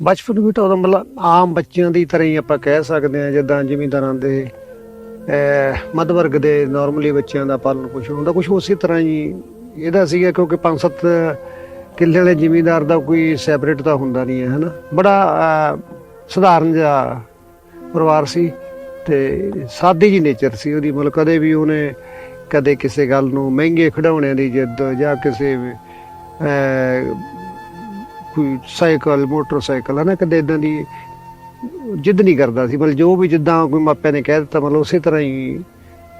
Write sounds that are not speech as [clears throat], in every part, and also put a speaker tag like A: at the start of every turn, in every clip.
A: ਬਚਪਨ ਵੀ ਤਾਂ ਉਦੋਂ ਮਤਲਬ ਆਮ ਬੱਚਿਆਂ ਦੀ ਤਰ੍ਹਾਂ ਹੀ ਆਪਾਂ ਕਹਿ ਸਕਦੇ ਹਾਂ, ਜਿੱਦਾਂ ਜ਼ਿਮੀਂਦਾਰਾਂ ਦੇ ਮੱਧ ਵਰਗ ਦੇ ਨਾਰਮਲੀ ਬੱਚਿਆਂ ਦਾ ਪਾਲਣ ਪੋਸ਼ਣ ਹੁੰਦਾ ਕੁਝ ਉਸੇ ਤਰ੍ਹਾਂ ਹੀ ਇਹਦਾ ਸੀਗਾ ਕਿਉਂਕਿ ਪੰਜ ਸੱਤ ਕਿੱਲੇ ਵਾਲੇ ਜ਼ਿਮੀਂਦਾਰ ਦਾ ਕੋਈ ਸੈਪਰੇਟ ਤਾਂ ਹੁੰਦਾ ਨਹੀਂ ਹੈ, ਹਨਾ? ਬੜਾ ਸਧਾਰਨ ਜਿਹਾ ਪਰਿਵਾਰ ਸੀ ਤੇ ਸਾਦੀ ਜੀ ਨੇਚਰ ਸੀ ਉਹਦੀ, ਮਤਲਬ ਕਦੇ ਵੀ ਉਹਨੇ ਕਦੇ ਕਿਸੇ ਗੱਲ ਨੂੰ ਮਹਿੰਗੇ ਖਿਡੌਣਿਆਂ ਦੀ ਜਿੱਦ ਜਾਂ ਕਿਸੇ ਕੋਈ ਸਾਈਕਲ, ਮੋਟਰਸਾਈਕਲ ਹੈ ਨਾ ਕਦੇ ਇਦਾਂ ਦੀ ਜਿੱਦ ਨਹੀਂ ਕਰਦਾ ਸੀ। ਮਤਲਬ ਜੋ ਵੀ ਜਿੱਦਾਂ ਕੋਈ ਮਾਪਿਆਂ ਨੇ ਕਹਿ ਦਿੱਤਾ, ਮਤਲਬ ਉਸੇ ਤਰ੍ਹਾਂ ਹੀ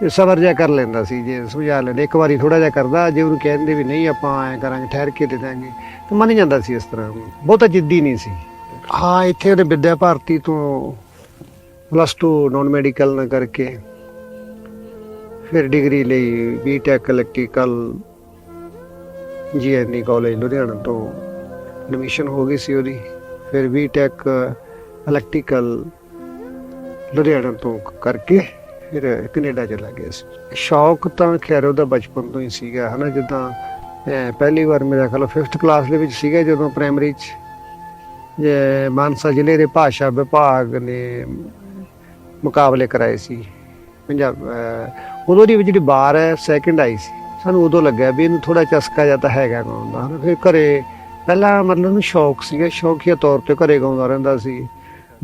A: ਸਬਰ ਜਿਹਾ ਕਰ ਲੈਂਦਾ ਸੀ, ਜੇ ਸਮਝਾ ਲੈਂਦੇ। ਇੱਕ ਵਾਰੀ ਥੋੜਾ ਜਿਹਾ ਕਰਦਾ, ਜੇ ਉਹਨੂੰ ਕਹਿੰਦੇ ਵੀ ਨਹੀਂ ਆਪਾਂ ਐ ਕਰਾਂਗੇ ਠਹਿਰ ਕੇ ਦੇ ਦਾਂਗੇ, ਤਾਂ ਮੰਨ ਜਾਂਦਾ ਸੀ ਇਸ ਤਰ੍ਹਾਂ। ਬਹੁਤਾ ਜਿੱਦੀ ਨਹੀਂ ਸੀ। ਹਾਂ, ਇੱਥੇ ਉਹਨੇ ਵਿਦਿਆ ਭਾਰਤੀ ਤੋਂ ਪਲੱਸ 2 ਨਾਨ ਮੈਡੀਕਲ ਨਾ ਕਰਕੇ ਫਿਰ ਡਿਗਰੀ ਲਈ BTech electrical GND college Ludhiana ਤੋਂ ਐਡਮਿਸ਼ਨ ਹੋ ਗਈ ਸੀ ਉਹਦੀ। ਫਿਰ ਬੀਟੈਕ ਇਲੈਕਟ੍ਰੀਕਲ ਲੁਧਿਆਣਾ ਤੋਂ ਕਰਕੇ ਫਿਰ ਕੈਨੇਡਾ ਚਲਾ ਗਿਆ ਸੀ। ਸ਼ੌਕ ਤਾਂ ਖੈਰ ਉਹਦਾ ਬਚਪਨ ਤੋਂ ਹੀ ਸੀਗਾ, ਹਨਾ? ਜਿੱਦਾਂ ਪਹਿਲੀ ਵਾਰ ਮੇਰਾ ਖਿਆਲ 5th ਕਲਾਸ ਦੇ ਵਿੱਚ ਸੀਗਾ ਜਦੋਂ ਪ੍ਰਾਇਮਰੀ ਚ। ਮਾਨਸਾ ਜ਼ਿਲ੍ਹੇ ਦੇ ਭਾਸ਼ਾ ਵਿਭਾਗ ਨੇ ਮੁਕਾਬਲੇ ਕਰਾਏ ਸੀ। ਪੰਜਾਬ ਉਦੋਂ ਦੀ ਜਿਹੜੀ ਬਾਰ ਹੈ ਸੈਕਿੰਡ ਆਈ ਸੀ। ਸਾਨੂੰ ਉਦੋਂ ਲੱਗਿਆ ਵੀ ਇਹਨੂੰ ਥੋੜਾ ਚਸਕਾ ਜਾਂ ਤਾਂ ਹੈਗਾ ਗਾਉਣ ਦਾ ਹਨਾ? ਫਿਰ ਘਰੇ ਪਹਿਲਾਂ ਮਤਲਬ ਉਹਨੂੰ ਸ਼ੌਕ ਸੀਗਾ ਸ਼ੌਕੀਆ ਤੌਰ ਤੇ ਘਰੇ ਗਾਉਂਦਾ ਰਹਿੰਦਾ ਸੀ।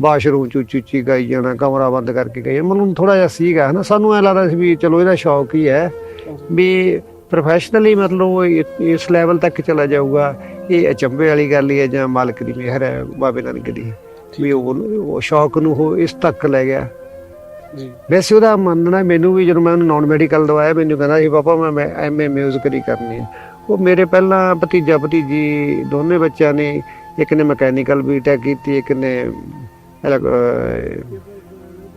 A: ਬਾਸ਼ਰੂਮ ਚ ਉੱਚੀ ਉੱਚੀ ਗਾਈ ਜਾਣਾ ਕਮਰਾ ਬੰਦ ਕਰਕੇ ਗਾਈ ਮਤਲਬ ਥੋੜਾ ਜਿਹਾ ਸੀਗਾ ਹਨਾ ਸਾਨੂੰ ਐ ਲੱਗਦਾ ਸੀ ਵੀ ਚਲੋ ਇਹਦਾ ਸ਼ੌਕ ਹੀ ਹੈ ਵੀ ਪ੍ਰੋਫੈਸ਼ਨਲੀ ਮਤਲਬ ਇਸ ਲੈਵਲ ਤੱਕ ਚਲਾ ਜਾਊਗਾ। ਇਹ ਅਚੰਭੇ ਵਾਲੀ ਗੱਲ ਹੀ ਹੈ ਜਾਂ ਮਾਲਕ ਦੀ ਮਿਹਰ ਹੈ ਬਾਬੇ ਨਾਨਕ ਦੀ। ਵੀ ਉਹ ਉਹ ਸ਼ੌਕ ਨੂੰ ਉਹ ਇਸ ਤੱਕ ਲੈ ਗਿਆ।
B: ਜੀ।
A: ਵੈਸੇ ਉਹਦਾ ਮੰਨਣਾ ਮੈਨੂੰ ਵੀ ਜਦੋਂ ਮੈਂ ਉਹਨੂੰ ਨਾਨ ਮੈਡੀਕਲ ਦਵਾਇਆ ਮੈਨੂੰ ਕਹਿੰਦਾ ਸੀ ਪਾਪਾ ਮੈਂ ਐਮਏ ਮਿਊਜ਼ਿਕ ਦੀ ਕਰਨੀ ਹੈ। ਉਹ ਮੇਰੇ ਪਹਿਲਾਂ ਭਤੀਜਾ ਭਤੀਜੀ ਦੋਨੇ ਬੱਚਿਆਂ ਨੇ ਇੱਕ ਨੇ ਮਕੈਨੀਕਲ ਬੀਟੈਕ ਕੀਤੀ ਇੱਕ ਨੇ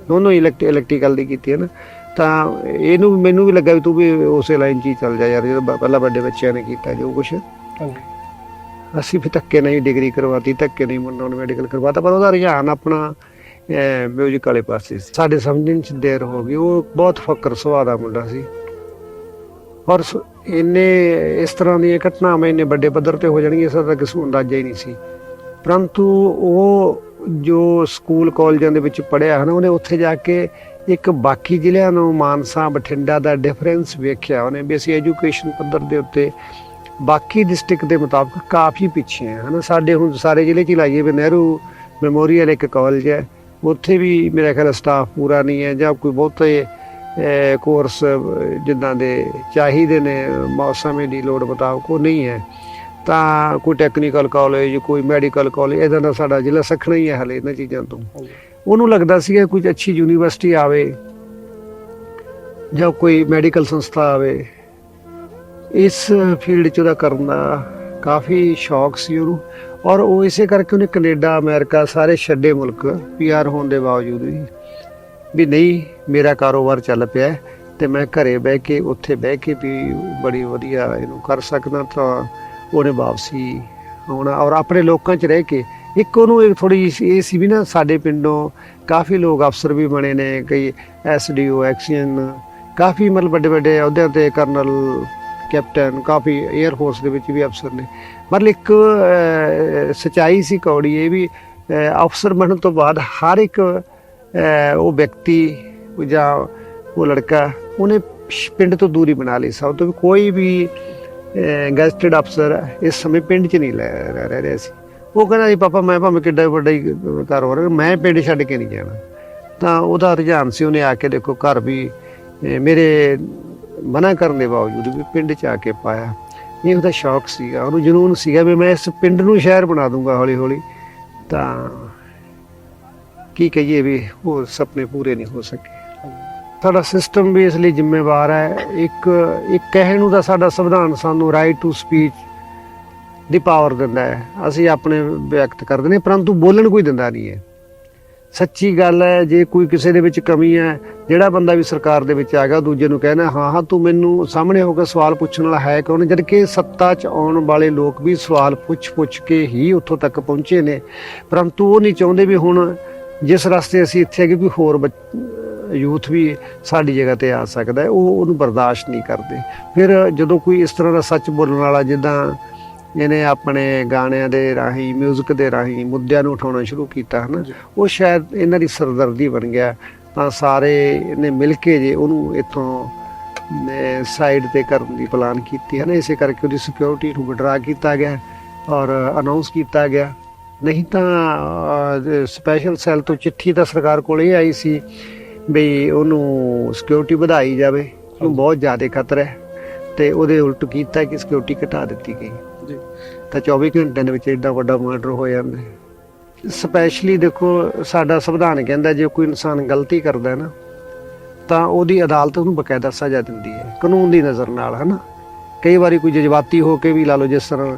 A: ਦੋਨੋਂ ਇਲੈਕਟ੍ਰੀਕਲ ਦੀ ਕੀਤੀ ਹੈ ਨਾ। ਤਾਂ ਇਹਨੂੰ ਮੈਨੂੰ ਵੀ ਲੱਗਾ ਵੀ ਤੂੰ ਵੀ ਉਸੇ ਲਾਈਨ 'ਚ ਹੀ ਚੱਲ ਜਾ ਯਾਰ ਜਦੋਂ ਪਹਿਲਾਂ ਵੱਡੇ ਬੱਚਿਆਂ ਨੇ ਕੀਤਾ ਜੋ ਕੁਛ। ਅਸੀਂ ਵੀ ਧੱਕੇ ਨਹੀਂ ਡਿਗਰੀ ਕਰਵਾਤੀ ਧੱਕੇ ਨਹੀਂ ਨਾਨ ਮੈਡੀਕਲ ਕਰਵਾਤਾ ਪਰ ਉਹਦਾ ਰੁਝਾਨ ਆਪਣਾ ਮਿਊਜ਼ਿਕ ਵਾਲੇ ਪਾਸੇ ਸੀ। ਸਾਡੇ ਸਮਝਣ ਚ ਦੇਰ ਹੋ ਗਈ ਉਹ ਬਹੁਤ ਫਕਰ ਸੁਭਾਅ ਦਾ ਮੁੰਡਾ ਸੀ। ਔਰ ਇੰਨੇ ਇਸ ਤਰ੍ਹਾਂ ਦੀਆਂ ਘਟਨਾਵਾਂ ਇੰਨੇ ਵੱਡੇ ਪੱਧਰ ਤੇ ਹੋ ਜਾਣਗੀਆਂ, ਇਸ ਦਾ ਕਿਸੇ ਅੰਦਾਜ਼ਾ ਹੀ ਨਹੀਂ ਸੀ। ਪਰੰਤੂ ਉਹ ਜੋ ਸਕੂਲ ਕਾਲਜਾਂ ਦੇ ਵਿੱਚ ਪੜ੍ਹਿਆ ਹੈ ਨਾ ਉਹਨੇ ਉੱਥੇ ਜਾ ਕੇ ਇੱਕ ਬਾਕੀ ਜ਼ਿਲ੍ਹਿਆਂ ਨੂੰ ਮਾਨਸਾ, ਬਠਿੰਡਾ ਦਾ ਡਿਫਰੈਂਸ ਵੇਖਿਆ ਉਹਨੇ ਵੀ ਅਸੀਂ ਐਜੂਕੇਸ਼ਨ ਪੱਧਰ ਦੇ ਉੱਤੇ ਬਾਕੀ ਡਿਸਟ੍ਰਿਕਟ ਦੇ ਮੁਤਾਬਕ ਕਾਫੀ ਪਿੱਛੇ ਹੈ ਹਨਾ। ਸਾਡੇ ਹੁਣ ਸਾਰੇ ਜ਼ਿਲ੍ਹੇ 'ਚ ਹੀ ਲਾਈਏ ਵੀ ਨਹਿਰੂ ਮੈਮੋਰੀਅਲ ਇੱਕ ਕਾਲਜ ਹੈ। ਉੱਥੇ ਵੀ ਮੇਰਾ ਖਿਆਲ ਸਟਾਫ ਪੂਰਾ ਨਹੀਂ ਹੈ ਜਾਂ ਕੋਈ ਬਹੁਤੇ ਕੋਰਸ ਜਿੱਦਾਂ ਦੇ ਚਾਹੀਦੇ ਨੇ, ਮੌਸਮ ਦੀ ਲੋੜ ਮੁਤਾਬਕ ਉਹ ਨਹੀਂ ਹੈ। ਤਾਂ ਕੋਈ ਟੈਕਨੀਕਲ ਕਾਲਜ ਕੋਈ ਮੈਡੀਕਲ ਕਾਲਜ ਇਹਦਾ ਦਾ ਸਾਡਾ ਜ਼ਿਲ੍ਹਾ ਸਖਣਾ ਹੀ ਹੈ ਹਲੇ ਇਹਨਾਂ ਚੀਜ਼ਾਂ ਤੋਂ। ਉਹਨੂੰ ਲੱਗਦਾ ਸੀ ਕੋਈ ਅੱਛੀ ਯੂਨੀਵਰਸਿਟੀ ਆਵੇ, ਜਾਂ ਕੋਈ ਮੈਡੀਕਲ ਸੰਸਥਾ ਆਵੇ। ਇਸ ਫੀਲਡ 'ਚ ਉਹਦਾ ਕਰਨ ਦਾ ਕਾਫੀ ਸ਼ੌਕ ਸੀ ਉਹਨੂੰ। ਔਰ ਉਹ ਇਸੇ ਕਰਕੇ ਉਹਨੇ ਕੈਨੇਡਾ, ਅਮਰੀਕਾ ਸਾਰੇ ਛੱਡੇ ਮੁਲਕ ਪੀਆਰ ਹੋਣ ਦੇ ਬਾਵਜੂਦ ਵੀ। ਵੀ ਨਹੀਂ ਮੇਰਾ ਕਾਰੋਬਾਰ ਚੱਲ ਪਿਆ ਹੈ ਤੇ ਮੈਂ ਘਰੇ ਬਹਿ ਕੇ ਉੱਥੇ ਬਹਿ ਕੇ ਵੀ ਬੜੀ ਵਧੀਆ ਇਹਨੂੰ ਕਰ ਸਕਦਾ ਤਾਂ ਉਹਨੇ ਵਾਪਸੀ ਆਉਣਾ ਔਰ ਆਪਣੇ ਲੋਕਾਂ 'ਚ ਰਹਿ ਕੇ ਇੱਕ ਉਹਨੂੰ ਇੱਕ ਥੋੜੀ ਇਹ ਸੀ ਵੀ ਨਾ ਸਾਡੇ ਪਿੰਡੋਂ ਕਾਫੀ ਲੋਕ ਅਫਸਰ ਵੀ ਬਣੇ ਨੇ ਕਈ ਐਸਡੀਓ ਐਕਸੀਅਨ ਕਾਫੀ ਮਤਲਬ ਵੱਡੇ ਵੱਡੇ ਅਹੁਦਿਆਂ ਤੇ ਕਰਨਲ ਕੈਪਟਨ ਕਾਫੀ 에ਅਰ ਫੋਰਸ ਦੇ ਵਿੱਚ ਵੀ ਅਫਸਰ ਨੇ। ਮਤਲਬ ਇੱਕ ਅਹ, ਸਚਾਈ ਸੀ ਕੌੜੀ ਇਹ ਵੀ ਅਫਸਰ ਬਣਨ ਤੋਂ ਬਾਅਦ ਹਰ ਇੱਕ ਉਹ ਵਿਅਕਤੀ ਜਾਂ ਉਹ ਲੜਕਾ ਉਹਨੇ ਪਿੰਡ ਤੋਂ ਦੂਰੀ ਬਣਾ ਲਈ। ਸਭ ਤੋਂ ਵੀ ਕੋਈ ਵੀ ਗੈਸਟਡ ਅਫਸਰ ਇਸ ਸਮੇਂ ਪਿੰਡ 'ਚ ਨਹੀਂ ਲੈ ਰਹਿ ਰਿਹਾ ਸੀ। ਉਹ ਕਹਿੰਦਾ ਜੀ ਪਾਪਾ ਮੈਂ ਭਾਵੇਂ ਕਿੱਡਾ ਵੱਡਾ ਹੀ ਕਾਰੋਬਾਰ ਕਰਾਂ, ਮੈਂ ਪਿੰਡ ਛੱਡ ਕੇ ਨਹੀਂ ਜਾਣਾ। ਤਾਂ ਉਹਦਾ ਰੁਝਾਨ ਸੀ ਉਹਨੇ ਆ ਕੇ ਦੇਖੋ ਘਰ ਵੀ ਮੇਰੇ ਮਨਾ ਕਰਨ ਦੇ ਬਾਵਜੂਦ ਵੀ ਪਿੰਡ 'ਚ ਆ ਕੇ ਪਾਇਆ। ਇਹ ਉਹਦਾ ਸ਼ੌਕ ਸੀਗਾ ਉਹਨੂੰ ਜਨੂਨ ਸੀਗਾ ਵੀ ਮੈਂ ਇਸ ਪਿੰਡ ਨੂੰ ਸ਼ਹਿਰ ਬਣਾ ਦੂੰਗਾ ਹੌਲੀ ਹੌਲੀ ਤਾਂ ਕੀ ਕਹੀਏ ਵੀ ਉਹ ਸੁਪਨੇ ਪੂਰੇ ਨਹੀਂ ਹੋ ਸਕੇ। ਸਾਡਾ ਸਿਸਟਮ ਵੀ ਇਸ ਲਈ ਜ਼ਿੰਮੇਵਾਰ ਹੈ। ਇੱਕ ਇੱਕ ਕਹਿਣ ਨੂੰ ਤਾਂ ਸਾਡਾ ਸੰਵਿਧਾਨ ਸਾਨੂੰ ਰਾਈਟ ਟੂ ਸਪੀਚ ਦੀ ਪਾਵਰ ਦਿੰਦਾ ਹੈ। ਅਸੀਂ ਆਪਣੇ ਵਿਅਕਤ ਕਰਦੇ ਨੇ ਪਰੰਤੂ ਬੋਲਣ ਕੋਈ ਦਿੰਦਾ ਨਹੀਂ ਹੈ। ਸੱਚੀ ਗੱਲ ਹੈ, ਜੇ ਕੋਈ ਕਿਸੇ ਦੇ ਵਿੱਚ ਕਮੀ ਹੈ, ਜਿਹੜਾ ਬੰਦਾ ਵੀ ਸਰਕਾਰ ਦੇ ਵਿੱਚ ਆ ਗਿਆ ਦੂਜੇ ਨੂੰ ਕਹਿਣਾ, ਹਾਂ ਹਾਂ, ਤੂੰ ਮੈਨੂੰ ਸਾਹਮਣੇ ਹੋ ਕੇ ਸਵਾਲ ਪੁੱਛਣ ਵਾਲਾ ਹੈ ਕੌਣ ਜਦ ਕਿ ਸੱਤਾ 'ਚ ਆਉਣ ਵਾਲੇ ਲੋਕ ਵੀ ਸਵਾਲ ਪੁੱਛ-ਪੁੱਛ ਕੇ ਹੀ ਉੱਥੋਂ ਤੱਕ ਪਹੁੰਚੇ ਨੇ। ਪਰੰਤੂ ਉਹ ਨਹੀਂ ਚਾਹੁੰਦੇ ਵੀ ਹੁਣ ਜਿਸ ਰਸਤੇ ਅਸੀਂ ਇੱਥੇ ਹੈਗੇ ਵੀ ਹੋਰ ਯੂਥ ਵੀ ਸਾਡੀ ਜਗ੍ਹਾ ਤੇ ਆ ਸਕਦਾ ਹੈ ਉਹ ਉਹਨੂੰ ਬਰਦਾਸ਼ਤ ਨਹੀਂ ਕਰਦੇ। ਫਿਰ ਜਦੋਂ ਕੋਈ ਇਸ ਤਰ੍ਹਾਂ ਦਾ ਸੱਚ ਬੋਲਣ ਵਾਲਾ ਜਿੱਦਾਂ ਜਿਹਨੇ ਆਪਣੇ ਗਾਣਿਆਂ ਦੇ ਰਾਹੀਂ 뮤직 ਦੇ ਰਾਹੀਂ ਮੁੱਦਿਆਂ ਨੂੰ ਉਠਾਉਣਾ ਸ਼ੁਰੂ ਕੀਤਾ ਹਨਾ ਉਹ ਸ਼ਾਇਦ ਇਹਨਾਂ ਦੀ ਸਰਦਰਦੀ ਬਣ ਗਿਆ। ਤਾਂ ਸਾਰੇ ਨੇ ਮਿਲ ਕੇ ਜੇ ਉਹਨੂੰ ਇੱਥੋਂ ਸਾਈਡ ਤੇ ਕਰਨ ਦੀ ਪਲਾਨ ਕੀਤੀ ਹੈ ਨਾ ਇਸੇ ਕਰਕੇ ਉਹਦੀ ਸਿਕਿਉਰਿਟੀ ਨੂੰ ਵਿਡਰਾ ਕੀਤਾ ਗਿਆ ਔਰ ਅਨਾਉਂਸ ਕੀਤਾ ਗਿਆ। ਨਹੀਂ ਤਾਂ ਸਪੈਸ਼ਲ ਸੈੱਲ ਤੋਂ ਚਿੱਠੀ ਤਾਂ ਸਰਕਾਰ ਕੋਲ ਇਹ ਆਈ ਸੀ ਵੀ ਉਹਨੂੰ ਸਿਕਿਉਰਿਟੀ ਵਧਾਈ ਜਾਵੇ। ਉਹਨੂੰ ਬਹੁਤ ਜ਼ਿਆਦਾ ਖਤਰਾ ਹੈ ਤੇ ਉਹਦੇ ਉਲਟ ਕੀਤਾ ਕਿ ਸਿਕਿਉਰਿਟੀ ਘਟਾ ਦਿੱਤੀ ਗਈ।
B: ਜੀ।
A: ਤਾਂ 24 ਘੰਟਿਆਂ ਦੇ ਵਿੱਚ ਏਡਾ ਵੱਡਾ ਮਰਡਰ ਹੋ ਜਾਂਦਾ ਹੈ ਸਪੈਸ਼ਲੀ ਦੇਖੋ ਸਾਡਾ ਸੰਵਿਧਾਨ ਕਹਿੰਦਾ ਜੇ ਕੋਈ ਇਨਸਾਨ ਗਲਤੀ ਕਰਦਾ ਹੈ ਨਾ ਤਾਂ ਉਹਦੀ ਅਦਾਲਤ ਉਹਨੂੰ ਬਕਾਇਦਾ ਸਜ਼ਾ ਦਿੰਦੀ ਹੈ। ਕਾਨੂੰਨ ਦੀ ਨਜ਼ਰ ਨਾਲ ਹਨਾ। ਕਈ ਵਾਰੀ ਕੋਈ ਜਜ਼ਬਾਤੀ ਹੋ ਕੇ ਵੀ ਲਾ ਲਓ ਜਿਸ ਤਰ੍ਹਾਂ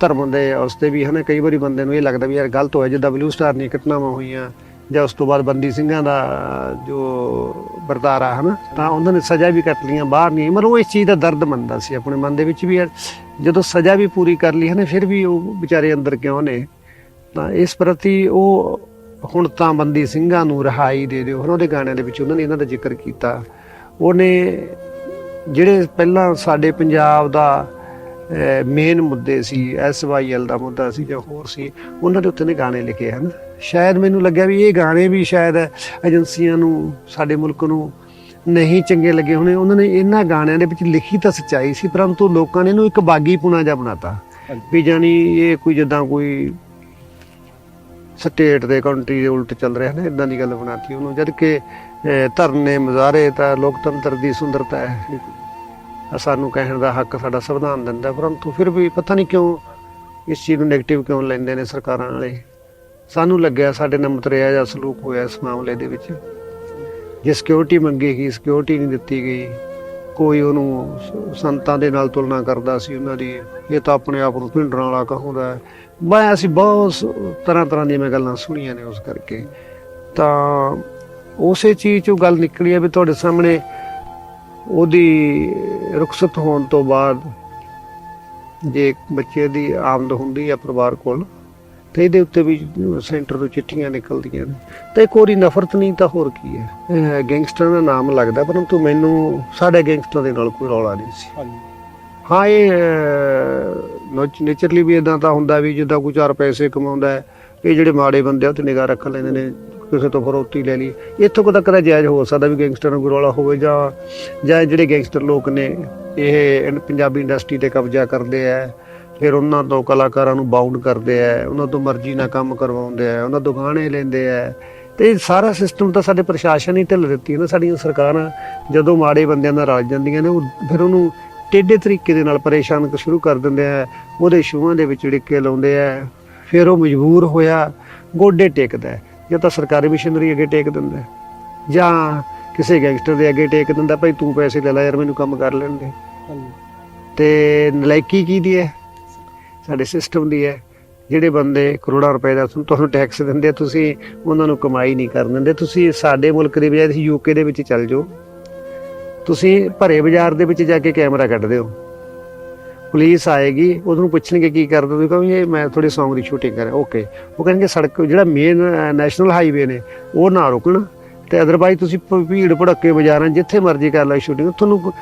A: ਧਰਮ ਦੇ ਉਸ 'ਤੇ ਵੀ, ਹਨਾ, ਕਈ ਵਾਰੀ ਬੰਦੇ ਨੂੰ ਇਹ ਲੱਗਦਾ ਵੀ ਯਾਰ ਗਲਤ ਹੋਇਆ, ਜਿੱਦਾਂ ਬਲੂ ਸਟਾਰ ਦੀਆਂ ਘਟਨਾਵਾਂ ਹੋਈਆਂ, ਜਾਂ ਉਸ ਤੋਂ ਬਾਅਦ ਬੰਦੀ ਸਿੰਘਾਂ ਦਾ ਜੋ ਵਰਤਾਰਾ, ਹਨਾ, ਤਾਂ ਉਹਨਾਂ ਨੇ ਸਜ਼ਾ ਵੀ ਕੱਟ ਲਈਆਂ ਬਾਹਰ ਨਹੀਂ ਆਈ। ਮਤਲਬ ਉਹ ਇਸ ਚੀਜ਼ ਦਾ ਦਰਦ ਮੰਨਦਾ ਸੀ ਆਪਣੇ ਮਨ ਦੇ ਵਿੱਚ ਵੀ ਯਾਰ, ਜਦੋਂ ਸਜ਼ਾ ਵੀ ਪੂਰੀ ਕਰ ਲਈ, ਹਨਾ, ਫਿਰ ਵੀ ਉਹ ਵਿਚਾਰੇ ਅੰਦਰ ਕਿਉਂ ਨੇ ਤਾਂ ਇਸ ਪ੍ਰਤੀ ਉਹ ਹੁਣ ਤਾਂ ਬੰਦੀ ਸਿੰਘਾਂ ਨੂੰ ਰਹਾਈ ਦੇ ਦਿਓ ਉਹਨਾਂ ਦੇ ਗਾਣਿਆਂ ਦੇ ਵਿੱਚ ਉਹਨਾਂ ਨੇ ਇਹਨਾਂ ਦਾ ਜ਼ਿਕਰ ਕੀਤਾ ਉਹਨੇ ਜਿਹੜੇ ਪਹਿਲਾਂ ਸਾਡੇ ਪੰਜਾਬ ਦਾ ਮੇਨ ਮੁੱਦੇ ਸੀ ਐਸਵਾਈਐਲ ਦਾ ਮੁੱਦਾ ਸੀ ਜਾਂ ਹੋਰ ਸੀ ਉਹਨਾਂ ਦੇ ਉੱਤੇ ਨੇ ਗਾਣੇ ਲਿਖੇ ਹਨ। ਸ਼ਾਇਦ ਮੈਨੂੰ ਲੱਗਿਆ ਵੀ ਇਹ ਗਾਣੇ ਵੀ ਸ਼ਾਇਦ ਏਜੰਸੀਆਂ ਨੂੰ ਸਾਡੇ ਮੁਲਕ ਨੂੰ ਨਹੀਂ ਚੰਗੇ ਲੱਗੇ ਹੋਣੇ। ਉਹਨਾਂ ਨੇ ਇਹਨਾਂ ਗਾਣਿਆਂ ਦੇ ਵਿੱਚ ਲਿਖੀ ਤਾਂ ਸੱਚਾਈ ਸੀ ਪਰੰਤੂ ਲੋਕਾਂ ਨੇ ਇਹਨੂੰ ਇੱਕ ਬਾਗੀਪੁਣਾ ਜਿਹਾ ਬਣਾਤਾ। ਵੀ ਜਾਨੀ ਇਹ ਕੋਈ ਜਿੱਦਾਂ ਕੋਈ ਸਟੇਟ ਦੇ ਕੰਟਰੀ ਦੇ ਉਲਟ ਚੱਲ ਰਿਹਾ ਨਾ ਇਦਾਂ ਦੀ ਗੱਲ ਬਣਾਤੀ ਉਹਨੂੰ। ਜਦ ਕਿ ਧਰਨੇ ਮੁਜ਼ਾਹਰੇ ਤਾਂ ਲੋਕਤੰਤਰ ਦੀ ਸੁੰਦਰਤਾ ਹੈ। ਸਾਨੂੰ ਕਹਿਣ ਦਾ ਹੱਕ ਸਾਡਾ ਸੰਵਿਧਾਨ ਦਿੰਦਾ ਪਰੰਤੂ ਫਿਰ ਵੀ ਪਤਾ ਨਹੀਂ ਕਿਉਂ ਇਸ ਚੀਜ਼ ਨੂੰ 네ਗੇਟਿਵ ਕਿਉਂ ਲੈਂਦੇ ਨੇ ਸਰਕਾਰਾਂ ਵਾਲੇ? ਸਾਨੂੰ ਲੱਗਿਆ ਸਾਡੇ ਨਾਲ ਮਤਰਿਆ ਜਾਂ ਸਲੂਕ ਹੋਇਆ ਇਸ ਮਾਮਲੇ ਦੇ ਵਿੱਚ। ਜੇ ਸਿਕਿਉਰਿਟੀ ਮੰਗੀ ਗਈ ਸਿਕਿਉਰਿਟੀ ਨਹੀਂ ਦਿੱਤੀ ਗਈ, ਕੋਈ ਉਹਨੂੰ ਸੰਤਾਂ ਦੇ ਨਾਲ ਤੁਲਨਾ ਕਰਦਾ ਸੀ ਉਹਨਾਂ ਦੀ, ਇਹ ਤਾਂ ਆਪਣੇ ਆਪ ਨੂੰ ਭਿੰਡਰਾਂ ਵਾਲਾ ਕਹਾਉਂਦਾ ਮੈਂ, ਅਸੀਂ ਬਹੁਤ ਸ- ਤਰ੍ਹਾਂ ਤਰ੍ਹਾਂ ਦੀਆਂ ਮੈਂ ਗੱਲਾਂ ਸੁਣੀਆਂ ਨੇ ਉਸ ਕਰਕੇ। ਤਾਂ ਉਸੇ ਚੀਜ਼ ਚੋਂ ਗੱਲ ਨਿਕਲੀ ਹੈ ਵੀ ਤੁਹਾਡੇ ਸਾਹਮਣੇ ਉਹਦੀ ਰੁਖਸਤ ਹੋਣ ਤੋਂ ਬਾਅਦ ਜੇ ਇੱਕ ਬੱਚੇ ਦੀ ਆਮਦ ਹੁੰਦੀ ਹੈ ਪਰਿਵਾਰ ਕੋਲ ਤੇ ਇਹਦੇ ਉੱਤੇ ਵੀ ਸੈਂਟਰ ਤੋਂ ਚਿੱਠੀਆਂ ਨਿਕਲਦੀਆਂ ਨੇ। ਤੇ ਹੋਰੀ ਨਫ਼ਰਤ ਨਹੀਂ ਤਾਂ ਹੋਰ ਕੀ ਹੈ? ਗੈਂਗਸਟਰ ਦਾ ਨਾਮ ਲੱਗਦਾ ਪਰੰਤੂ ਮੈਨੂੰ ਸਾਡੇ ਗੈਂਗਸਟਰ ਦੇ ਨਾਲ ਕੋਈ ਰੌਲਾ ਨਹੀਂ ਸੀ। ਹਾਂ ਇਹ ਨੇਚਰਲੀ ਵੀ ਇਦਾਂ ਤਾਂ ਹੁੰਦਾ ਵੀ ਜਿੱਦਾਂ ਕੋਈ ਚਾਰ ਪੈਸੇ ਕਮਾਉਂਦਾ ਹੈ ਇਹ ਜਿਹੜੇ ਮਾੜੇ ਬੰਦੇ ਆ ਉਹ ਤੇ ਨਿਗਾਹ ਰੱਖ ਲੈਂਦੇ ਨੇ। ਕਿਸੇ ਤੋਂ ਫਰੋਤੀ ਲੈ ਲਈ। ਇੱਥੋਂ ਕੁ ਤੱਕ ਤਾਂ ਜਾਇਜ਼ ਹੋ ਸਕਦਾ ਵੀ ਗੈਂਗਸਟਰ ਨੂੰ ਕੋਈ ਹੋਵੇ ਜਾਂ ਜਾਂ ਜਿਹੜੇ ਗੈਂਗਸਟਰ ਲੋਕ ਨੇ, ਇਹ ਪੰਜਾਬੀ ਇੰਡਸਟਰੀ ਤੇ ਕਬਜ਼ਾ ਕਰਦੇ ਆ, ਫਿਰ ਉਹਨਾਂ ਤੋਂ ਕਲਾਕਾਰਾਂ ਨੂੰ ਬਾਉਂਡ ਕਰਦੇ ਆ, ਉਹਨਾਂ ਤੋਂ ਮਰਜ਼ੀ ਨਾਲ ਕੰਮ ਕਰਵਾਉਂਦੇ ਆ, ਉਹਨਾਂ ਤੋਂ ਗਾਣੇ ਲੈਂਦੇ ਆ। ਤੇ ਇਹ ਸਾਰਾ ਸਿਸਟਮ ਤਾਂ ਸਾਡੇ ਪ੍ਰਸ਼ਾਸਨ ਹੀ ਢਿੱਲ ਦਿੱਤੀ ਹੈ ਨਾ, ਸਾਡੀਆਂ ਸਰਕਾਰਾਂ ਜਦੋਂ ਮਾੜੇ ਬੰਦਿਆਂ ਨਾਲ ਰਲ ਜਾਂਦੀਆਂ ਨੇ, ਉਹ ਫਿਰ ਉਹਨੂੰ ਟੇਢੇ ਤਰੀਕੇ ਦੇ ਨਾਲ ਪਰੇਸ਼ਾਨ ਕ- ਸ਼ੁਰੂ ਕਰ ਦਿੰਦੇ ਆ, ਉਹਦੇ ਸ਼ੂਆਂ ਦੇ ਵਿੱਚ ੜਿੱਕੇ ਲਾਉਂਦੇ ਆ, ਫਿਰ ਉਹ ਮਜਬੂਰ ਹੋਇਆ, ਗੋਡੇ ਟੇਕਦਾ ਜਾਂ ਤਾਂ ਸਰਕਾਰੀ ਮਸ਼ੀਨਰੀ ਅੱਗੇ ਟੇਕ ਦਿੰਦਾ ਜਾਂ ਕਿਸੇ ਗੈਂਗਸਟਰ ਦੇ ਅੱਗੇ ਟੇਕ ਦਿੰਦਾ ਭਾਈ ਤੂੰ ਪੈਸੇ ਲੈ ਲੈ ਯਾਰ ਮੈਨੂੰ ਕੰਮ ਕਰ ਲੈਣ ਦੇ। ਤੇ ਨਲਾਇਕੀ ਕੀ ਦੀ ਹੈ? ਸਾਡੇ ਸਿਸਟਮ ਦੀ ਹੈ। ਜਿਹੜੇ ਬੰਦੇ ਕਰੋੜਾਂ ਰੁਪਏ ਦਾ ਤੁਹਾਨੂੰ- ਟੈਕਸ ਦਿੰਦੇ ਆ, ਤੁਸੀਂ ਉਹਨਾਂ ਨੂੰ ਕਮਾਈ ਨਹੀਂ ਕਰਨ ਦਿੰਦੇ। ਤੁਸੀਂ ਸਾਡੇ ਮੁਲਕ ਦੇ ਬਜਾਏ ਤੁਸੀਂ ਯੂਕੇ ਦੇ ਵਿੱਚ ਚੱਲ ਜਾਓ। ਤੁਸੀਂ ਭਰੇ ਬਾਜ਼ਾਰ ਦੇ ਵਿੱਚ ਜਾ ਕੇ ਕੈਮਰਾ ਕੱਢਦੇ ਹੋ ਪੁਲਿਸ ਆਏਗੀ ਉਹਨੂੰ ਪੁੱਛਣਗੇ ਕੀ ਕਰਦੇ ਤੁਸੀਂ ਕਹੋਗੇ ਇਹ ਮੈਂ ਥੋੜੀ Song ਦੀ ਸ਼ੂਟਿੰਗ ਕਰ ਰਿਹਾ। ਓਕੇ ਉਹ ਕਹਿੰਗੇ ਸੜਕ ਜਿਹੜਾ ਮੇਨ ਨੈਸ਼ਨਲ ਹਾਈਵੇ ਨੇ ਉਹ ਨਾ ਰੁਕਣ। ਤੇ ਅਦਰਵਾਈਜ਼ ਤੁਸੀਂ ਭੀੜ ਭੜੱਕੇ ਬਾਜ਼ਾਰਾਂ ਜਿੱਥੇ ਮਰਜ਼ੀ ਕਰ ਲਓ ਸ਼ੂਟਿੰਗ ਤੁਹਾਨੂੰ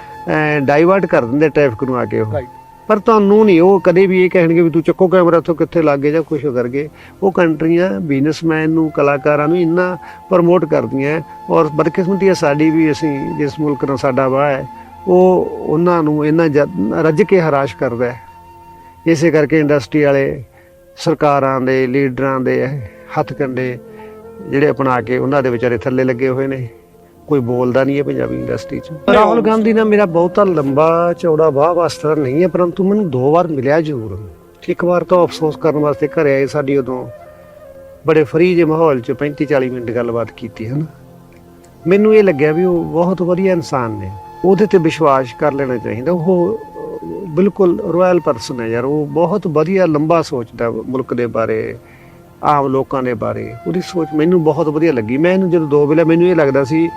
A: ਡਾਈਵਰਟ ਕਰ ਦਿੰਦੇ ਟ੍ਰੈਫਿਕ ਨੂੰ ਆ ਕੇ ਉਹ। ਪਰ ਤੁਹਾਨੂੰ ਨਹੀਂ ਉਹ ਕਦੇ ਵੀ ਇਹ ਕਹਿਣਗੇ ਵੀ ਤੂੰ ਚੱਕੋ ਕੈਮਰਾ ਤੋਂ ਕਿੱਥੇ ਲੱਗ ਗਿਆ ਜਾਂ ਕੁਝ ਕਰਗੇ ਉਹ ਕੰਟਰੀਆਂ ਬਿਜ਼ਨਸਮੈਨ ਨੂੰ ਕਲਾਕਾਰਾਂ ਨੂੰ ਇੰਨਾ ਪ੍ਰਮੋਟ ਕਰਦੀਆਂ ਔਰ ਬਦਕਿਸਮਤੀ ਹੈ ਸਾਡੀ ਵੀ ਅਸੀਂ ਜਿਸ ਮੁਲਕ ਨਾਲ ਸਾਡਾ ਵਾਹ ਹੈ ਉਹ ਉਹਨਾਂ ਨੂੰ ਇੰਨਾ ਜ- ਰੱਜ ਕੇ ਹਰਾਸ਼ ਕਰਦਾ ਹੈ। ਇਸੇ ਕਰਕੇ ਇੰਡਸਟਰੀ ਵਾਲੇ ਸਰਕਾਰਾਂ ਦੇ ਲੀਡਰਾਂ ਦੇ ਹੱਥ ਕੰਡੇ ਜਿਹੜੇ ਅਪਣਾ ਕੇ ਉਹਨਾਂ ਦੇ ਵਿਚਾਰੇ ਥੱਲੇ ਲੱਗੇ ਹੋਏ ਨੇ। ਕੋਈ ਬੋਲਦਾ ਨਹੀਂ ਹੈ ਪੰਜਾਬੀ ਇੰਡਸਟਰੀ 'ਚ। ਰਾਹੁਲ ਗਾਂਧੀ ਨਾਲ ਮੇਰਾ ਬਹੁਤਾ ਲੰਬਾ ਚੌੜਾ ਵਾਹ ਵਾਸਤਾ ਨਹੀਂ ਹੈ ਪਰੰਤੂ ਮੈਨੂੰ ਦੋ ਵਾਰ ਮਿਲਿਆ ਜ਼ਰੂਰ। ਇੱਕ ਵਾਰ ਤਾਂ ਅਫਸੋਸ ਕਰਨ ਵਾਸਤੇ ਘਰੇ ਆਏ ਸਾਡੀ ਉਦੋਂ ਬੜੇ ਫਰੀ ਜਿਹੇ ਮਾਹੌਲ 'ਚ 35 40 ਮਿੰਟ ਗੱਲਬਾਤ ਕੀਤੀ ਹਨ ਮੈਨੂੰ ਇਹ ਲੱਗਿਆ ਵੀ ਉਹ ਬਹੁਤ ਵਧੀਆ ਇਨਸਾਨ ਨੇ। ਉਹਦੇ ਤੇ ਵਿਸ਼ਵਾਸ ਕਰ ਲੈਣਾ ਚਾਹੀਦਾ। ਉਹ, ਬਿਲਕੁਲ ਰਾਇਲ ਪਰਸਨ ਹੈ ਯਾਰ, ਉਹ ਬਹੁਤ ਵਧੀਆ, ਲੰਬਾ ਸੋਚਦਾ ਮੁਲਕ ਦੇ ਬਾਰੇ, ਆਮ ਲੋਕਾਂ ਦੇ ਬਾਰੇ। ਉਹਦੀ ਸੋਚ ਮੈਨੂੰ ਬਹੁਤ ਵਧੀਆ ਲੱਗੀ। ਮੈਂ ਇਹਨੂੰ ਜਦੋਂ ਦੋ ਵੇਲੇ, ਮੈਨੂੰ ਇਹ ਲੱਗਦਾ ਸੀ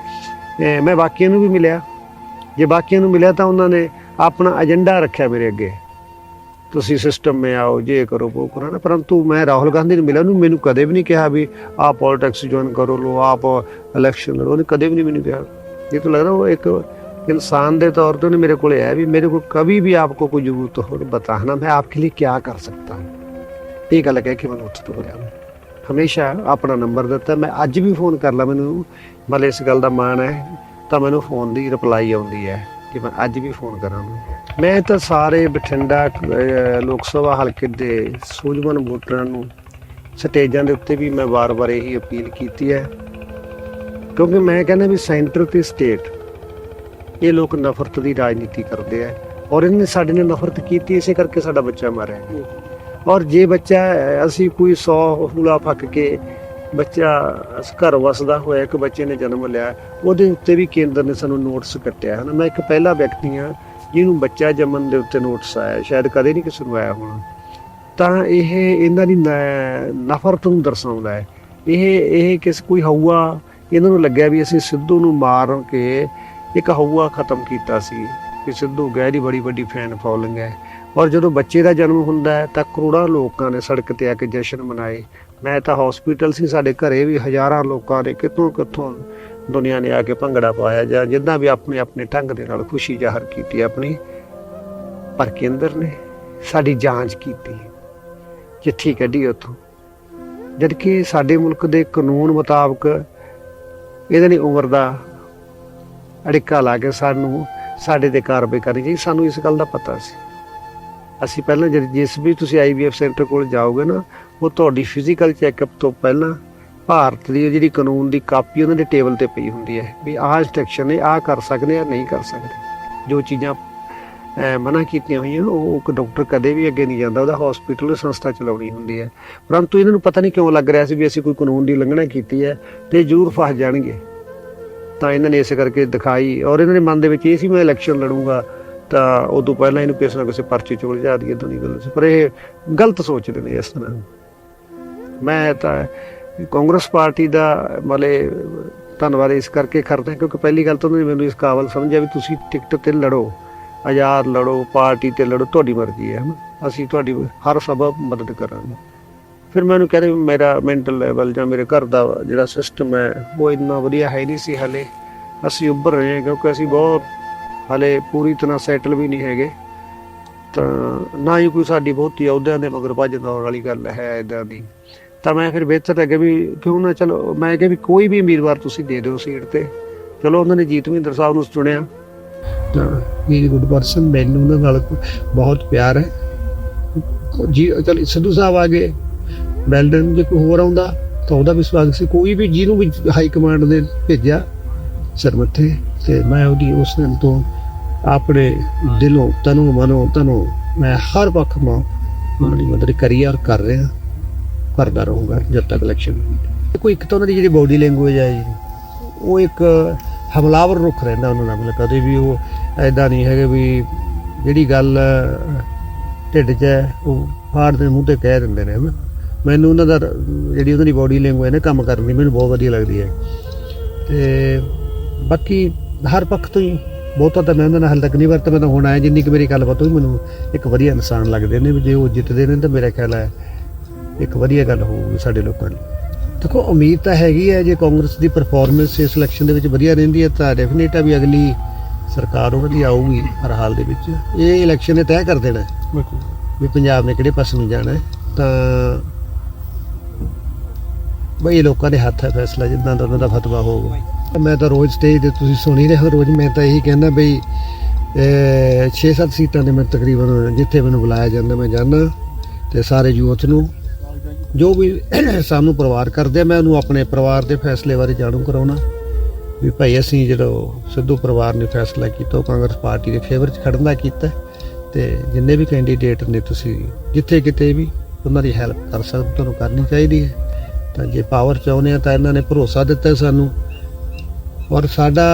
A: ਮੈਂ ਬਾਕੀਆਂ ਨੂੰ ਵੀ ਮਿਲਿਆ। ਜੇ ਬਾਕੀਆਂ ਨੂੰ ਮਿਲਿਆ ਤਾਂ ਉਹਨਾਂ ਨੇ ਆਪਣਾ ਏਜੰਡਾ ਰੱਖਿਆ ਮੇਰੇ ਅੱਗੇ। ਤੁਸੀਂ ਸਿਸਟਮ ਮੇ ਆਓ, ਜੇ ਕਰੋ, ਉਹ ਕਰੋ ਨਾ। ਪਰੰਤੂ ਮੈਂ ਰਾਹੁਲ ਗਾਂਧੀ ਨੂੰ ਮਿਲਿਆ, ਉਹਨੂੰ ਮੈਨੂੰ ਕਦੇ ਵੀ ਨਹੀਂ ਕਿਹਾ ਵੀ ਆਪ ਪੋਲਿਟਿਕਸ ਜੁਆਇਨ ਕਰੋ ਲੋ ਆਪ ਇਲੈਕਸ਼ਨ ਲੜੋ। ਉਹਨੇ ਕਦੇ ਵੀ ਨਹੀਂ ਮੈਨੂੰ ਕਿਹਾ। ਇਹ ਤਾਂ ਲੱਗਦਾ ਉਹ ਇੱਕ इंसान ਦੇ ਤੌਰ ਤੇ ਉਹਨੇ ਮੇਰੇ ਕੋਲੇ ਆਇਆ ਵੀ ਮੇਰੇ को कभी भी आपको कोई जरूरत हो तो बताना मैं आपके लिए क्या कर सकता हूँ ਇਹ ਗੱਲ ਕਹਿ ਕੇ ਮੈਨੂੰ ਉੱਥੇ ਤੋਂ ਲਿਆ ਹਮੇਸ਼ਾ ਆਪਣਾ ਨੰਬਰ ਦਿੱਤਾ ਮੈਂ ਅੱਜ ਵੀ ਫੋਨ ਕਰ ਲਾ ਮੈਨੂੰ ਮਤਲਬ ਇਸ ਗੱਲ ਦਾ ਮਾਣ ਹੈ ਤਾਂ ਮੈਨੂੰ ਫੋਨ ਦੀ ਰਿਪਲਾਈ ਆਉਂਦੀ ਹੈ ਕਿ ਮੈਂ ਅੱਜ ਵੀ ਫੋਨ ਕਰਾਂ ਉਹਨੂੰ। ਮੈਂ ਤਾਂ ਸਾਰੇ ਬਠਿੰਡਾ ਅਹ, ਲੋਕ ਸਭਾ ਹਲਕੇ ਦੇ ਸੂਝਵਾਨ ਵੋਟਰਾਂ ਨੂੰ ਸਟੇਜਾਂ ਦੇ ਉੱਤੇ ਵੀ ਮੈਂ ਵਾਰ-ਵਾਰ ਇਹੀ ਅਪੀਲ ਕੀਤੀ ਹੈ ਕਿਉਂਕਿ ਮੈਂ ਕਹਿੰਦਾ ਵੀ ਸੈਂਟਰ ਤੇ ਸਟੇਟ ਇਹ ਲੋਕ ਨਫ਼ਰਤ ਦੀ ਰਾਜਨੀਤੀ ਕਰਦੇ ਆ ਔਰ ਇਹਨਾਂ ਨੇ ਸਾਡੇ ਨਾਲ ਨਫ਼ਰਤ ਕੀਤੀ, ਇਸੇ ਕਰਕੇ ਸਾਡਾ ਬੱਚਾ ਮਰਿਆ। ਔਰ ਜੇ ਬੱਚਾ, ਅਸੀਂ ਕੋਈ 100 ਹੂਲਾ ਫੱਕ ਕੇ ਬੱਚਾ ਘਰ ਵਸਦਾ ਹੋਇਆ, ਇੱਕ ਬੱਚੇ ਨੇ ਜਨਮ ਲਿਆ, ਉਹਦੇ ਉੱਤੇ ਵੀ ਕੇਂਦਰ ਨੇ ਸਾਨੂੰ ਨੋਟਿਸ ਕੱਟਿਆ। ਹੈ ਨਾ ਮੈਂ ਇੱਕ ਪਹਿਲਾ ਵਿਅਕਤੀ ਹਾਂ, ਜਿਹਨੂੰ ਬੱਚਾ ਜੰਮਣ ਦੇ ਉੱਤੇ ਨੋਟਿਸ ਆਇਆ, ਸ਼ਾਇਦ ਕਦੇ ਨਹੀਂ ਕਿਸੇ ਨੂੰ ਆਇਆ ਹੋਣਾ। ਤਾਂ ਇਹ ਇਹਨਾਂ ਦੀ ਨਫ਼ਰਤ ਨੂੰ ਦਰਸਾਉਂਦਾ ਹੈ। ਇਹ ਇਹ ਕਿਸ ਕੋਈ ਹਊਆ, ਇਹਨਾਂ ਨੂੰ ਲੱਗਿਆ ਵੀ ਅਸੀਂ ਸਿੱਧੂ ਨੂੰ ਮਾਰ ਕੇ ਇੱਕ ਹਊਆ ਖਤਮ ਕੀਤਾ ਸੀ ਕਿ ਸਿੱਧੂ ਗਹਿਰੀ ਬੜੀ ਵੱਡੀ ਫੈਨ ਫੋਲੋਇੰਗ ਹੈ। ਔਰ ਜਦੋਂ ਬੱਚੇ ਦਾ ਜਨਮ ਹੁੰਦਾ ਹੈ ਤਾਂ ਕਰੋੜਾਂ ਲੋਕਾਂ ਨੇ ਸੜਕ ਤੇ ਆ ਕੇ ਜਸ਼ਨ ਮਨਾਏ। ਮੈਂ ਤਾਂ ਹਸਪੀਟਲ ਸੀ, ਸਾਡੇ ਘਰੇ ਵੀ ਹਜ਼ਾਰਾਂ ਲੋਕਾਂ ਨੇ ਕਿਤੋਂ ਕਿੱਥੋਂ ਦੁਨੀਆ ਨੇ ਆ ਕੇ ਭੰਗੜਾ ਪਾਇਆ ਜਾਂ ਜਿੱਦਾਂ ਵੀ ਆਪਣੇ ਆਪਣੇ ਢੰਗ ਦੇ ਨਾਲ ਖੁਸ਼ੀ ਜ਼ਾਹਰ ਕੀਤੀ ਆਪਣੀ। ਪਰ ਕੇਂਦਰ ਨੇ ਸਾਡੀ ਜਾਂਚ ਕੀਤੀ, ਚਿੱਠੀ ਕੱਢੀ ਉੱਥੋਂ। ਜਦਕਿ ਸਾਡੇ ਮੁਲਕ ਦੇ ਕਾਨੂੰਨ ਮੁਤਾਬਕ ਇਹਦੇ ਲਈ ਉਮਰ ਦਾ ਅੜਿੱਕਾ ਲਾ ਕੇ ਸਾਨੂੰ, ਸਾਡੇ ਤੇ ਕਾਰਵਾਈ ਕਰਨੀ ਚਾਹੀਦੀ। ਸਾਨੂੰ ਇਸ ਗੱਲ ਦਾ ਪਤਾ ਸੀ। ਅਸੀਂ ਪਹਿਲਾਂ ਜਦ ਜਿਸ ਵੀ ਤੁਸੀਂ ਆਈਵੀਐਫ ਸੈਂਟਰ ਕੋਲ ਜਾਓਗੇ ਨਾ, ਉਹ ਤੁਹਾਡੀ ਫਿਜ਼ੀਕਲ ਚੈੱਕਅਪ ਤੋਂ ਪਹਿਲਾਂ ਭਾਰਤ ਦੀ ਜਿਹੜੀ ਕਾਨੂੰਨ ਦੀ ਕਾਪੀ ਉਹਨਾਂ ਦੇ ਟੇਬਲ ਤੇ ਪਈ ਹੁੰਦੀ ਹੈ ਵੀ ਆਹ ਇੰਸਟਰਕਸ਼ਨ ਨੇ, ਆਹ ਕਰ ਸਕਦੇ ਆ, ਨਹੀਂ ਕਰ ਸਕਦੇ। ਜੋ ਚੀਜ਼ਾਂ ਮਨਾ ਕੀਤੀਆਂ ਹੋਈਆਂ, ਉਹ ਇੱਕ ਡਾਕਟਰ ਕਦੇ ਵੀ ਅੱਗੇ ਨਹੀਂ ਜਾਂਦਾ। ਉਹਦਾ ਹਸਪੀਟਲ ਸੰਸਥਾ ਚਲਾਉਣੀ ਹੁੰਦੀ ਹੈ। ਪਰੰਤੂ ਇਹਨਾਂ ਨੂੰ ਪਤਾ ਨਹੀਂ ਕਿਉਂ ਲੱਗ ਰਿਹਾ ਸੀ ਵੀ ਅਸੀਂ ਕੋਈ ਕਾਨੂੰਨ ਦੀ ਉਲੰਘਣਾ ਕੀਤੀ ਹੈ ਤੇ ਜ਼ਰੂਰ ਫਸ ਜਾਣਗੇ। ਤਾਂ ਇਹਨਾਂ ਨੇ ਇਸੇ ਕਰਕੇ ਦਿਖਾਈ ਔਰ ਇਹਨਾਂ ਦੇ ਮਨ ਦੇ ਵਿੱਚ ਇਹ ਸੀ ਮੈਂ ਇਲੈਕਸ਼ਨ ਲੜੂੰਗਾ, ਤਾਂ ਉਦੋਂ ਪਹਿਲਾਂ ਇਹਨੂੰ ਕਿਸੇ ਨਾ ਕਿਸੇ ਪਰਚੇ ਚੋਂ ਲਿਜਾ ਦਈਏ ਦੁਨੀ ਗੱਲ। ਸੀ ਪਰ ਇਹ ਗਲਤ ਸੋਚਦੇ ਨੇ ਇਸ ਤਰ੍ਹਾਂ। ਮੈਂ ਤਾਂ ਕਾਂਗਰਸ ਪਾਰਟੀ ਦਾ ਮਤਲਬ ਧੰਨਵਾਦ ਇਸ ਕਰਕੇ ਕਰਦਾ ਕਿਉਂਕਿ ਪਹਿਲੀ ਗੱਲ ਤਾਂ ਉਹਨਾਂ ਨੇ ਮੈਨੂੰ ਇਸ ਕਾਬਲ ਸਮਝਿਆ ਵੀ ਤੁਸੀਂ ਟਿਕਟ ਤੇ ਲੜੋ, ਆਜ਼ਾਦ ਲੜੋ, ਪਾਰਟੀ ਤੇ ਲੜੋ, ਤੁਹਾਡੀ ਮਰਜ਼ੀ ਹੈ, ਹਨਾ? ਅਸੀਂ ਤੁਹਾਡੀ ਹਰ ਸਬਬ ਮਦਦ ਕਰਾਂਗੇ। ਫਿਰ ਮੈਨੂੰ ਕਹਿੰਦੇ ਵੀ ਮੇਰਾ ਮੈਂਟਲ ਲੈਵਲ ਜਾਂ ਮੇਰੇ ਘਰ ਦਾ ਜਿਹੜਾ ਸਿਸਟਮ ਹੈ, ਉਹ ਇੰਨਾ ਵਧੀਆ ਹੈ ਨਹੀਂ ਸੀ ਹਲੇ। ਅਸੀਂ ਉੱਭਰ ਰਹੇ ਹਾਂ ਕਿਉਂਕਿ ਅਸੀਂ ਬਹੁਤ ਹਲੇ ਪੂਰੀ ਤਰ੍ਹਾਂ ਸੈਟਲ ਵੀ ਨਹੀਂ ਹੈਗੇ। ਤਾਂ ਨਾ ਹੀ ਕੋਈ ਸਾਡੀ ਬਹੁਤੀ ਅਹੁਦਿਆਂ ਦੇ ਮਗਰ ਭੱਜ ਦੌੜ ਵਾਲੀ ਗੱਲ ਹੈ ਇਦਾਂ ਦੀ। ਤਾਂ ਮੈਂ ਫਿਰ ਬਿਹਤਰ ਲੱਗੇ ਵੀ ਕਿਉਂ ਨਾ ਚਲੋ, ਮੈਂ ਕਿਹਾ ਵੀ ਕੋਈ ਵੀ ਉਮੀਦਵਾਰ ਤੁਸੀਂ ਦੇ ਦਿਓ ਸੀਟ ਤੇ। ਚਲੋ ਉਹਨਾਂ ਨੇ ਜੀਤ ਮਹਿੰਦਰ ਸਾਹਿਬ ਨੂੰ ਚੁਣਿਆ। ਤਾਂ ਇਹ ਗੁੱਡ ਪਰਸਨ ਮੈਨੂੰ ਉਹਨਾਂ ਨਾਲ ਬਹੁਤ ਪਿਆਰ ਹੈ। ਜੀ, ਚਲ ਸਿੱਧੂ ਸਾਹਿਬ ਆ ਗਏ। ਬੈਲਡਨ ਜੇ ਕੋਈ ਹੋਰ ਆਉਂਦਾ, ਤਾਂ ਉਹਦਾ ਵੀ ਸਵਾਗਤ ਸੀ, ਕੋਈ ਵੀ ਜਿਹਨੂੰ ਵੀ ਹਾਈ ਕਮਾਂਡ ਨੇ ਭੇਜਿਆ ਸਰਮੱਥੇ ਤੇ ਮੈਂ ਉਹਦੀ ਉਸ ਦਿਨ ਤੋਂ ਆਪਣੇ ਦਿਲੋਂ, ਤਨੋਂ ਮਨੋਂ, ਤਨੋਂ ਮੈਂ ਹਰ ਪੱਖ ਮਾਂ ਉਹਨਾਂ ਦੀ ਮਦਦ ਕਰੀ ਔਰ ਕਰ ਰਿਹਾ, ਕਰਦਾ ਰਹੂੰਗਾ ਜਦ ਤੱਕ ਇਲੈਕਸ਼ਨ ਕੋਈ ਇੱਕ ਤਾਂ ਉਹਨਾਂ ਦੀ ਜਿਹੜੀ ਬਾਡੀ ਲੈਂਗੁਏਜ ਹੈ ਜੀ, ਉਹ ਇੱਕ ਹਮਲਾਵਰ ਰੁਖ ਰਹਿੰਦਾ ਉਹਨਾਂ ਨਾਲ, ਮਤਲਬ ਕਦੇ ਵੀ ਉਹ ਐਦਾਂ ਨਹੀਂ ਹੈਗੇ ਵੀ ਜਿਹੜੀ ਗੱਲ ਢਿੱਡ 'ਚ ਹੈ, ਉਹ ਫਾੜ ਦੇ ਮੂੰਹ ਤੇ ਕਹਿ ਦਿੰਦੇ ਨੇ, ਹਨਾ? ਮੈਨੂੰ ਉਹਨਾਂ ਦਾ ਜਿਹੜੀ ਉਹਨਾਂ ਦੀ ਬਾਡੀ ਲੈਂਗੁਏਜ ਨੇ ਕੰਮ ਕਰਨ ਮੈਨੂੰ ਬਹੁਤ ਵਧੀਆ ਲੱਗਦੀ ਹੈ। ਤੇ ਬਾਕੀ ਹਰ ਪੱਖ ਤੋਂ ਹੀ ਬਹੁਤਾ ਤਾਂ ਮੈਂ ਉਹਨਾਂ ਨਾਲ ਹਾਲੇ ਤੱਕ ਨਹੀਂ ਵਰਤ ਮੈਂ ਤਾਂ ਹੁਣ ਆਇਆ ਜਿੰਨੀ ਕਿ ਮੇਰੀ ਗੱਲਬਾਤ ਹੋਈ ਮੈਨੂੰ ਇੱਕ ਵਧੀਆ ਇਨਸਾਨ ਲੱਗਦੇ ਨੇ ਵੀ ਜੇ ਉਹ ਜਿੱਤਦੇ ਨੇ ਤਾਂ ਮੇਰਾ ਖਿਆਲ ਹੈ ਇੱਕ ਵਧੀਆ ਗੱਲ ਹੋਊਗੀ ਸਾਡੇ ਲੋਕਾਂ ਲਈ। ਦੇਖੋ ਉਮੀਦ ਤਾਂ ਹੈਗੀ ਹੈ ਜੇ ਕਾਂਗਰਸ ਦੀ ਪਰਫਾਰਮੈਂਸ ਇਸ ਇਲੈਕਸ਼ਨ ਦੇ ਵਿੱਚ ਵਧੀਆ ਰਹਿੰਦੀ ਹੈ ਤਾਂ ਡੈਫੀਨੇਟ ਆ ਵੀ ਅਗਲੀ ਸਰਕਾਰ ਉਹਨਾਂ ਦੀ ਆਊਗੀ ਹਰ ਹਾਲ ਦੇ ਵਿੱਚ। ਇਹ ਇਲੈਕਸ਼ਨ ਨੇ ਤੈਅ ਕਰ ਦੇਣਾ
B: ਬਿਲਕੁਲ।
A: ਵੀ ਪੰਜਾਬ ਨੇ ਕਿਹੜੇ ਪਾਸੇ ਨੂੰ ਜਾਣਾ ਹੈ। ਤਾਂ ਬਈ ਲੋਕਾਂ ਦੇ ਹੱਥ ਹੈ ਫੈਸਲਾ, ਜਿੱਦਾਂ ਦਾ ਉਹਨਾਂ ਦਾ ਫਤਵਾ ਹੋਊਗਾ। ਮੈਂ ਤਾਂ ਰੋਜ਼ ਸਟੇਜ ਤੇ ਤੁਸੀਂ ਸੁਣੀ ਰਹੇ ਹੋ, ਰੋਜ਼ ਮੈਂ ਤਾਂ ਇਹੀ ਕਹਿੰਦਾ ਬਈ 6-7 ਸੀਟਾਂ ਦੇ ਮੈਂ ਤਕਰੀਬਨ ਜਿੱਥੇ ਮੈਨੂੰ ਬੁਲਾਇਆ ਜਾਂਦਾ, ਮੈਂ ਜਾਂਦਾ ਤੇ ਸਾਰੇ ਯੂਥ ਨੂੰ, ਜੋ ਵੀ [clears throat] ਸਾਨੂੰ ਪਰਿਵਾਰ ਕਰਦੇ ਆ, ਮੈਂ ਉਹਨੂੰ ਆਪਣੇ ਪਰਿਵਾਰ ਦੇ ਫੈਸਲੇ ਬਾਰੇ ਜਾਣੂ ਕਰਾਉਣਾ। ਵੀ ਭਾਈ ਅਸੀਂ ਜਦੋਂ ਸਿੱਧੂ ਪਰਿਵਾਰ ਨੇ ਫੈਸਲਾ ਕੀਤਾ, ਉਹ ਕਾਂਗਰਸ ਪਾਰਟੀ ਦੇ ਫੇਵਰ 'ਚ ਖੜਨ ਦਾ ਕੀਤਾ ਤੇ ਜਿੰਨੇ ਵੀ ਕੈਂਡੀਡੇਟ ਨੇ ਤੁਸੀਂ, ਜਿੱਥੇ ਕਿਤੇ ਵੀ ਉਹਨਾਂ ਦੀ ਹੈਲਪ ਕਰ ਸਕਦੇ, ਤੁਹਾਨੂੰ ਕਰਨੀ ਚਾਹੀਦੀ ਹੈ। ਤਾਂ ਜੇ ਪਾਵਰ ਚਾਹੁੰਦੇ ਆ ਤਾਂ ਇਹਨਾਂ ਨੇ ਭਰੋਸਾ ਦਿੱਤਾ ਸਾਨੂੰ। ਔਰ ਸਾਡਾ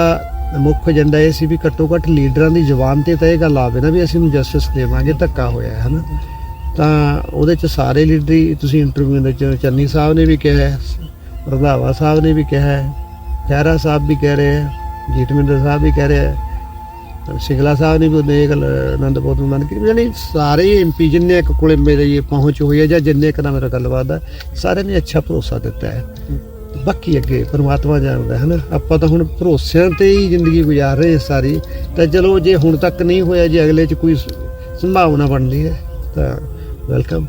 A: ਮੁੱਖ ਏਜੰਡਾ ਇਹ ਸੀ ਵੀ ਘੱਟੋ ਘੱਟ ਲੀਡਰਾਂ ਦੀ ਜ਼ੁਬਾਨ ਤੇ ਤਾਂ ਇਹ ਗੱਲ ਆਵੇ ਨਾ ਵੀ ਅਸੀਂ ਨੂੰ ਜਸਟਿਸ ਦੇਵਾਂਗੇ, ਧੱਕਾ ਹੋਇਆ ਹੈ ਹਨਾ? ਤਾਂ ਉਹਦੇ ਚ ਸਾਰੇ ਲੀਡਰ ਤੁਸੀਂ ਇੰਟਰਵਿਊ ਦੇ ਚ ਚੰਨੀ ਸਾਹਿਬ ਨੇ ਵੀ ਕਿਹਾ ਹੈ, ਰੰਧਾਵਾ ਸਾਹਿਬ ਨੇ ਵੀ ਕਿਹਾ ਹੈ ਖਹਿਰਾ ਸਾਹਿਬ ਵੀ ਕਹਿ ਰਹੇ ਹੈ, ਜੀਤਮਿੰਦਰ ਸਾਹਿਬ ਵੀ ਕਹਿ ਰਹੇ ਹੈ। ਸਿੰਗਲਾ ਸਾਹਿਬ ਨੇ ਵੀ ਉਹਨੇ ਇਹ ਗੱਲ ਆਨੰਦਪੁਰ ਨੂੰ ਮੰਨ ਕੇ ਯਾਨੀ ਸਾਰੇ ਐਮਪੀ ਜਿੰਨੇ ਇੱਕ ਕੋਲੇ ਮੇਰੇ ਇਹ ਪਹੁੰਚ ਹੋਈ ਹੈ ਜਾਂ ਜਿੰਨੇ ਇੱਕ ਨਾਲ ਮੇਰਾ ਗੱਲਬਾਤ ਹੈ, ਸਾਰਿਆਂ ਨੇ ਅੱਛਾ ਭਰੋਸਾ ਦਿੱਤਾ ਹੈ। ਬਾਕੀ ਅੱਗੇ ਪਰਮਾਤਮਾ ਜਾਣਦਾ ਹੈ ਨਾ ਆਪਾਂ ਤਾਂ ਹੁਣ ਭਰੋਸਿਆਂ ਤੇ ਹੀ ਜ਼ਿੰਦਗੀ ਗੁਜ਼ਾਰ ਰਹੇ ਸਾਰੀ, ਤਾਂ ਚਲੋ ਜੇ ਹੁਣ ਤੱਕ ਨਹੀਂ ਹੋਇਆ, ਜੇ ਅਗਲੇ ਚ ਕੋਈ ਸੰਭਾਵਨਾ ਬਣਦੀ ਹੈ, ਤਾਂ ਵੈਲਕਮ